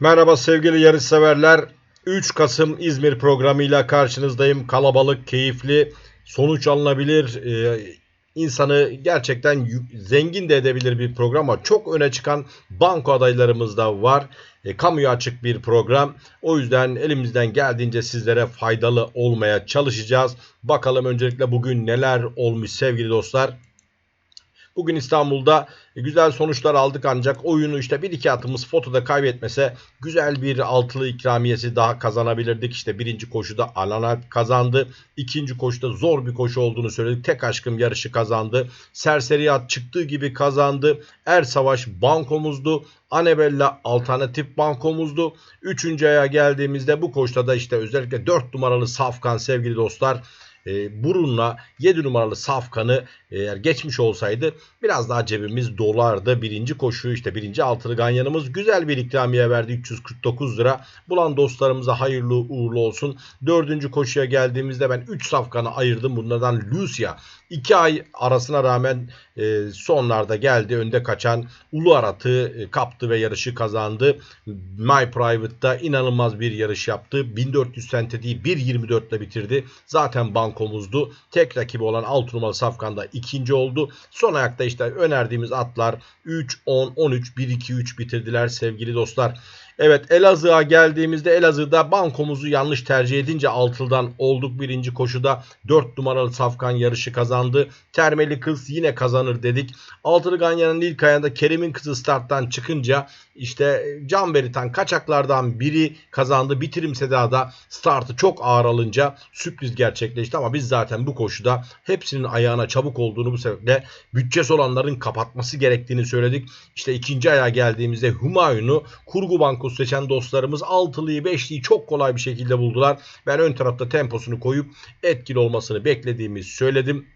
Merhaba sevgili yarışseverler. 3 Kasım İzmir programıyla karşınızdayım. Kalabalık, keyifli, sonuç alınabilir, e, insanı gerçekten zengin de edebilir bir program ama çok öne çıkan banko adaylarımız da var. E, kamuya açık bir program. O yüzden elimizden geldiğince sizlere faydalı olmaya çalışacağız. Bakalım öncelikle bugün neler olmuş sevgili dostlar. Bugün İstanbul'da güzel sonuçlar aldık ancak oyunu işte bir iki atımız fotoda kaybetmese güzel bir altılı ikramiyesi daha kazanabilirdik. İşte birinci koşuda Alanalp kazandı. İkinci koşuda zor bir koşu olduğunu söyledik. Tek aşkım yarışı kazandı. Serseriyat çıktığı gibi kazandı. Er Savaş bankomuzdu. Anebella alternatif bankomuzdu. Üçüncü aya geldiğimizde bu koşuda da işte özellikle 4 numaralı Safkan sevgili dostlar e, Burun'la 7 numaralı Safkan'ı eğer geçmiş olsaydı biraz daha cebimiz dolardı. Birinci koşu işte birinci altılı ganyanımız güzel bir ikramiye verdi 349 lira. Bulan dostlarımıza hayırlı uğurlu olsun. Dördüncü koşuya geldiğimizde ben 3 Safkan'ı ayırdım. Bunlardan Lucia 2 ay arasına rağmen e, sonlarda geldi. Önde kaçan Ulu Arat'ı e, kaptı ve yarışı kazandı. My Private'da inanılmaz bir yarış yaptı. 1400 sente değil 1.24 ile bitirdi. Zaten bankomuzdu. Tek rakibi olan 6 numaralı Safkan'da ikinci oldu. Son ayakta işte önerdiğimiz atlar 3, 10, 13, 1, 2, 3 bitirdiler sevgili dostlar. Evet Elazığ'a geldiğimizde Elazığ'da bankomuzu yanlış tercih edince altıldan olduk birinci koşuda 4 numaralı Safkan yarışı kazandı. Termeli kız yine kazanır dedik. Altılı Ganyan'ın ilk ayında Kerim'in kızı starttan çıkınca işte Can Beritan kaçaklardan biri kazandı. Bitirim Seda'da startı çok ağır alınca sürpriz gerçekleşti ama biz zaten bu koşuda hepsinin ayağına çabuk olduğunu bu sebeple bütçesi olanların kapatması gerektiğini söyledik. İşte ikinci ayağa geldiğimizde Humayun'u kurgu bankosu seçen dostlarımız altılıyı beşliyi çok kolay bir şekilde buldular. Ben ön tarafta temposunu koyup etkili olmasını beklediğimi söyledim.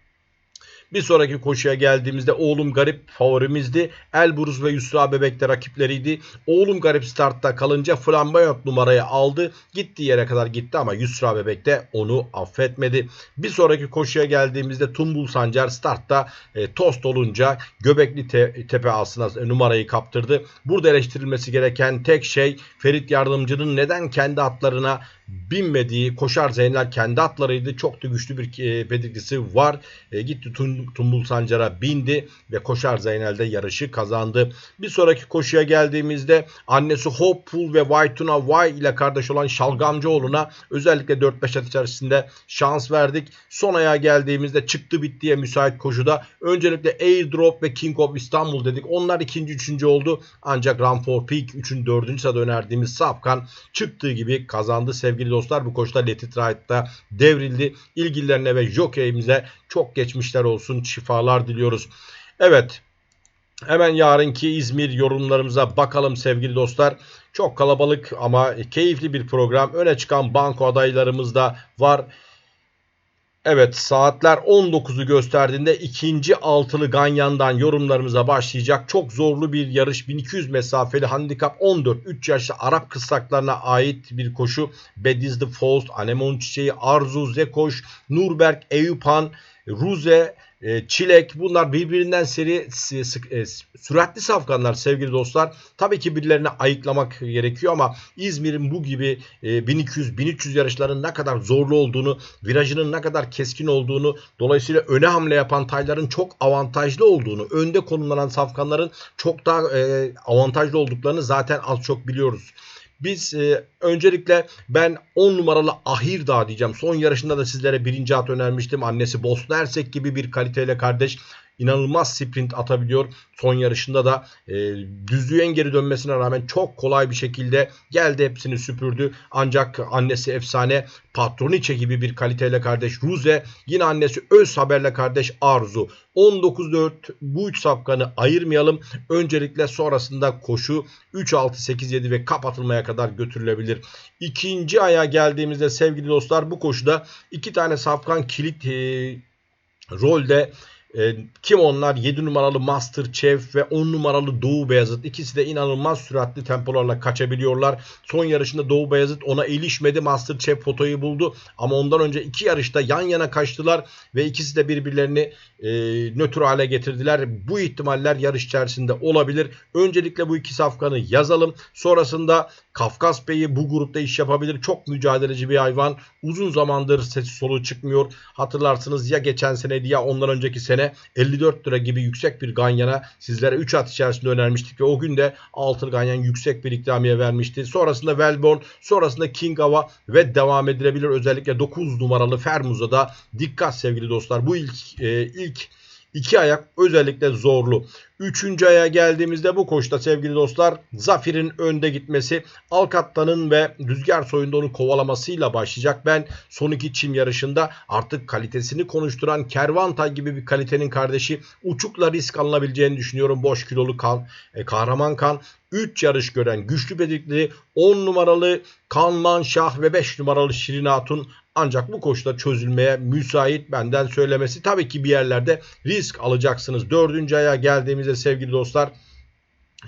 Bir sonraki koşuya geldiğimizde oğlum garip favorimizdi. Elburuz ve Yusra Bebek rakipleriydi. Oğlum garip startta kalınca flamboyant numarayı aldı. Gittiği yere kadar gitti ama Yusra Bebek de onu affetmedi. Bir sonraki koşuya geldiğimizde Tumbul Sancar startta e, tost olunca Göbekli te, Tepe aslında numarayı kaptırdı. Burada eleştirilmesi gereken tek şey Ferit Yardımcı'nın neden kendi atlarına binmediği koşar Zeynel kendi atlarıydı. Çok da güçlü bir e, pedigrisi var. E, gitti Tumbul Sancar'a bindi ve koşar Zeynel'de yarışı kazandı. Bir sonraki koşuya geldiğimizde annesi Hopeful ve Vaytuna Vay ile kardeş olan Şalgamcıoğlu'na özellikle 4-5 at içerisinde şans verdik. Son ayağa geldiğimizde çıktı bittiye müsait koşuda öncelikle Airdrop ve King of İstanbul dedik. Onlar ikinci üçüncü oldu. Ancak Run for Peak 3'ün dördüncü sırada önerdiğimiz Safkan çıktığı gibi kazandı sevgili dostlar. Bu koşuda Let It Ride'da devrildi. İlgililerine ve jokeyimize çok geçmişler olsun. Şifalar diliyoruz. Evet. Hemen yarınki İzmir yorumlarımıza bakalım sevgili dostlar. Çok kalabalık ama keyifli bir program. Öne çıkan banko adaylarımız da var. Evet saatler 19'u gösterdiğinde ikinci altılı Ganyan'dan yorumlarımıza başlayacak. Çok zorlu bir yarış 1200 mesafeli handikap 14 3 yaşlı Arap kısaklarına ait bir koşu. Bediz the Faust, Anemon Çiçeği, Arzu, Zekoş, Nurberk, Eyüphan, Ruze, e, Çilek bunlar birbirinden seri e, süratli safkanlar sevgili dostlar. Tabii ki birilerine ayıklamak gerekiyor ama İzmir'in bu gibi 1200-1300 yarışların ne kadar zorlu olduğunu, virajının ne kadar keskin olduğunu, dolayısıyla öne hamle yapan tayların çok avantajlı olduğunu, önde konumlanan safkanların çok daha e, avantajlı olduklarını zaten az çok biliyoruz. Biz e, öncelikle ben 10 numaralı Ahir Dağ diyeceğim. Son yarışında da sizlere birinci at önermiştim. Annesi Bosna Ersek gibi bir kaliteyle kardeş inanılmaz sprint atabiliyor. Son yarışında da e, düzlüğe geri dönmesine rağmen çok kolay bir şekilde geldi hepsini süpürdü. Ancak annesi efsane Patroniçe gibi bir kaliteyle kardeş Ruze yine annesi Öz Haber'le kardeş Arzu. 19-4 bu üç safkanı ayırmayalım. Öncelikle sonrasında koşu 3-6-8-7 ve kapatılmaya kadar götürülebilir. İkinci aya geldiğimizde sevgili dostlar bu koşuda iki tane safkan kilit e, rolde e, kim onlar? 7 numaralı Master Chef ve 10 numaralı Doğu Beyazıt. İkisi de inanılmaz süratli tempolarla kaçabiliyorlar. Son yarışında Doğu Beyazıt ona ilişmedi. Master Chef fotoyu buldu. Ama ondan önce iki yarışta yan yana kaçtılar ve ikisi de birbirlerini e, nötr hale getirdiler. Bu ihtimaller yarış içerisinde olabilir. Öncelikle bu iki safkanı yazalım. Sonrasında Kafkas Bey'i bu grupta iş yapabilir. Çok mücadeleci bir hayvan. Uzun zamandır sesi soluğu çıkmıyor. Hatırlarsınız ya geçen seneydi ya ondan önceki sene 54 lira gibi yüksek bir ganyana sizlere 3 at içerisinde önermiştik ve o gün de altılı ganyan yüksek bir ikramiye vermişti. Sonrasında Velborn, sonrasında King Ava ve devam edilebilir. Özellikle 9 numaralı Fermuz'a da dikkat sevgili dostlar. Bu ilk e, ilk iki ayak özellikle zorlu. Üçüncü aya geldiğimizde bu koşta sevgili dostlar Zafir'in önde gitmesi Alkatta'nın ve Rüzgar Soy'un onu kovalamasıyla başlayacak. Ben son iki çim yarışında artık kalitesini konuşturan Kervantay gibi bir kalitenin kardeşi uçukla risk alınabileceğini düşünüyorum. Boş kilolu kan, e, kahraman kan 3 yarış gören güçlü bedikli 10 numaralı Kanman Şah ve 5 numaralı Şirin Hatun ancak bu koşuda çözülmeye müsait benden söylemesi. Tabii ki bir yerlerde risk alacaksınız. Dördüncü aya geldiğimizde sevgili dostlar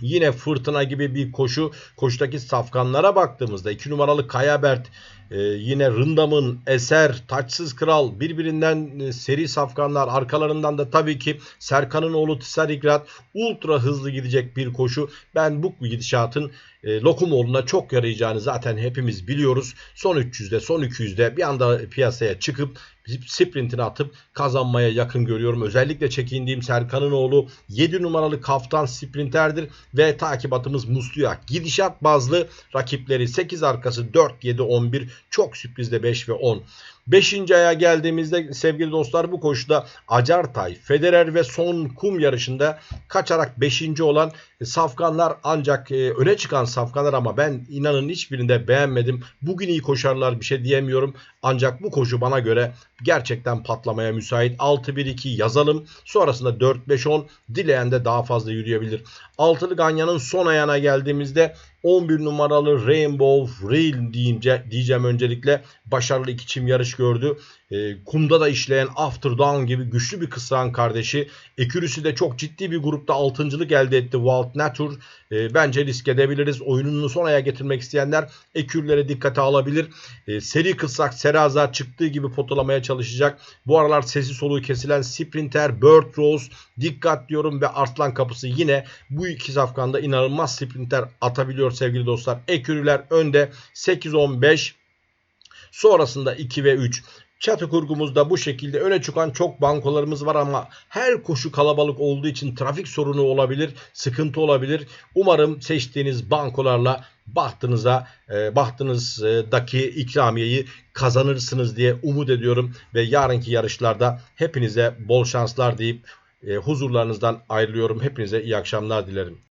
Yine fırtına gibi bir koşu. Koşudaki safkanlara baktığımızda 2 numaralı Kayabert ee, yine Rındam'ın Eser, Taçsız Kral birbirinden e, seri safkanlar. Arkalarından da tabii ki Serkan'ın oğlu Tisarigrat ultra hızlı gidecek bir koşu. Ben bu gidişatın e, Lokumoğlu'na çok yarayacağını zaten hepimiz biliyoruz. Son 300'de son 200'de bir anda piyasaya çıkıp sprintini atıp kazanmaya yakın görüyorum. Özellikle çekindiğim Serkan'ın oğlu 7 numaralı kaftan sprinterdir ve takip atımız Musluyak. Gidişat bazlı rakipleri 8 arkası 4, 7, 11 çok sürprizde 5 ve 10. Beşinci aya geldiğimizde sevgili dostlar bu koşuda Acartay, Federer ve son kum yarışında kaçarak 5. olan safkanlar ancak e, öne çıkan safkanlar ama ben inanın hiçbirinde beğenmedim. Bugün iyi koşarlar bir şey diyemiyorum. Ancak bu koşu bana göre gerçekten patlamaya müsait. 6-1-2 yazalım. Sonrasında 4-5-10 dileyen de daha fazla yürüyebilir. Altılı Ganyan'ın son ayağına geldiğimizde 11 numaralı Rainbow Rail diyince, diyeceğim öncelikle başarılı iki çim gördü. E, kumda da işleyen After Down gibi güçlü bir kısrağın kardeşi. Ekürüsü de çok ciddi bir grupta altıncılık elde etti. Walt Nature e, bence risk edebiliriz. Oyununu son aya getirmek isteyenler ekürlere dikkate alabilir. E, seri kısrak Seraza çıktığı gibi potalamaya çalışacak. Bu aralar sesi soluğu kesilen Sprinter, Bird Rose dikkat diyorum ve Arslan Kapısı yine bu iki safkanda inanılmaz sprinter atabiliyor sevgili dostlar. Ekürüler önde 8-15 sonrasında 2 ve 3. Çatı kurgumuzda bu şekilde öne çıkan çok bankolarımız var ama her koşu kalabalık olduğu için trafik sorunu olabilir, sıkıntı olabilir. Umarım seçtiğiniz bankolarla bahtınıza, e, bahtınızdaki ikramiyeyi kazanırsınız diye umut ediyorum ve yarınki yarışlarda hepinize bol şanslar deyip e, huzurlarınızdan ayrılıyorum. Hepinize iyi akşamlar dilerim.